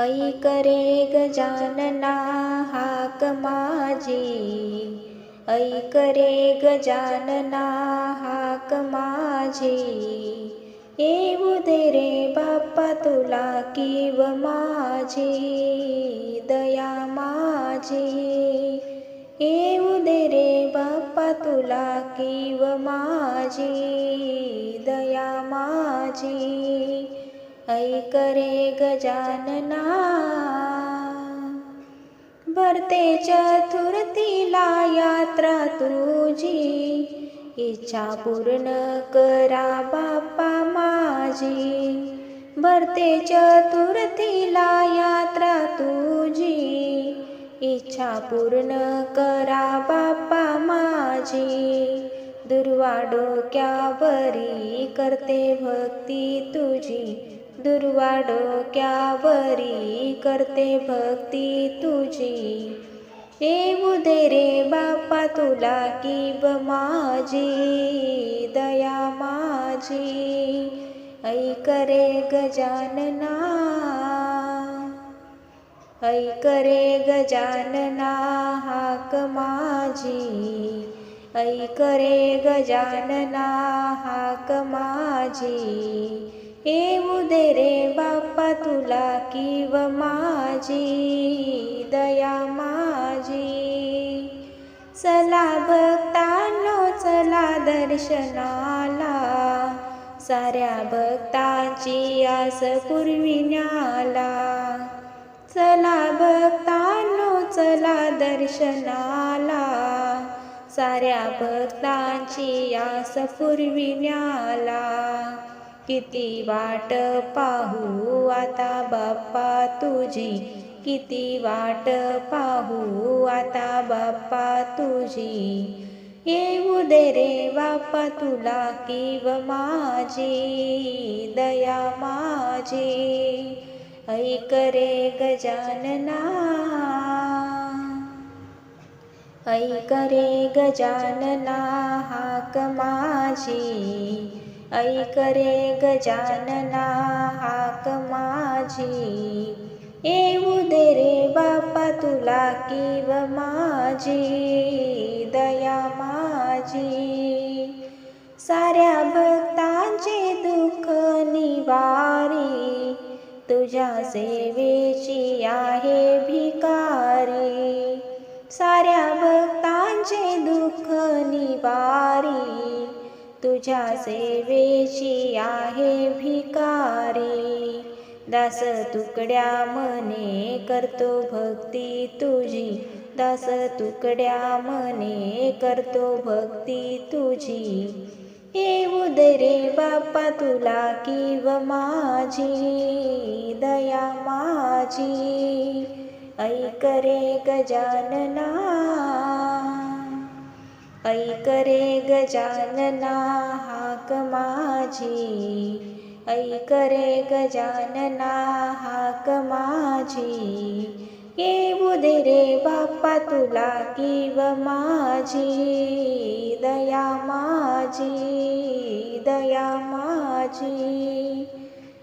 ऐक रे गजानना हाक माझी। ऐक रे गजानना हाक माझी। येऊ दे रे बाप्पा तुला किव माझी दया माझी। येऊ दे रे बाप्पा तुला किव माझी दया माझी। ऐक रे गजानना. भरते चतुर्थीला यात्रा तुझी. इच्छा पूर्ण करा बाप्पा माझी. भरते चतुर्थीला यात्रा तुझी. इच्छा पूर्ण करा बाप्पा माझी. दुर्वा डोक्यावरी करते भक्ती तुझी. दुर्वा डोक्यावरी करते भक्ती तुझी. येऊ दे रे बाप्पा तुला किब माझी दया माझी. ऐक रे गजानना ऐक रे गजानना हाक माझी. ऐक रे गजानना हाक माझी. येऊ दे रे बाप्पा तुला किव माझी दया माझी. चला भक्तांनो चला दर्शनाला. साऱ्या भक्तांची आस पुरविण्याला चला भक्तांनो चला दर्शनाला. साऱ्या भक्तांची आस पुरविण्याला किती वाट पाहू आता बाप्पा तुझी? किती वाट पाहू आता बाप्पा तुझी? येऊ दे रे बाप्पा तुला किव माझी दया माझी. ऐक रे गजानना ऐक रे गजानना हाक माझी. ऐक रे गजानना हाक माझी. येऊ दे रे बाप्पा तुला किव माझी. दया माझी. साऱ्या भक्तांचे दुःख निवारी तुझ्या सेवेची आहे भिकारी. साऱ्या भक्तांचे दुःख निवारी तुझ्या सेवेची आहे भिकारी. दास तुकड्या मने करतो भक्ती तुझी. दास तुकड्या मने करतो भक्ती तुझी. येऊ दे रे बाप्पा तुला किव माझी. दया माझी. ऐक रे गजानना. ऐक रे गजानना हाक माझी. ऐक रे गजानना हाक माझी. येऊ दे रे बाप्पा तुला किव माझी. दया माझी दया माझी.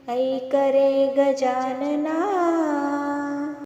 ऐक रे गजानना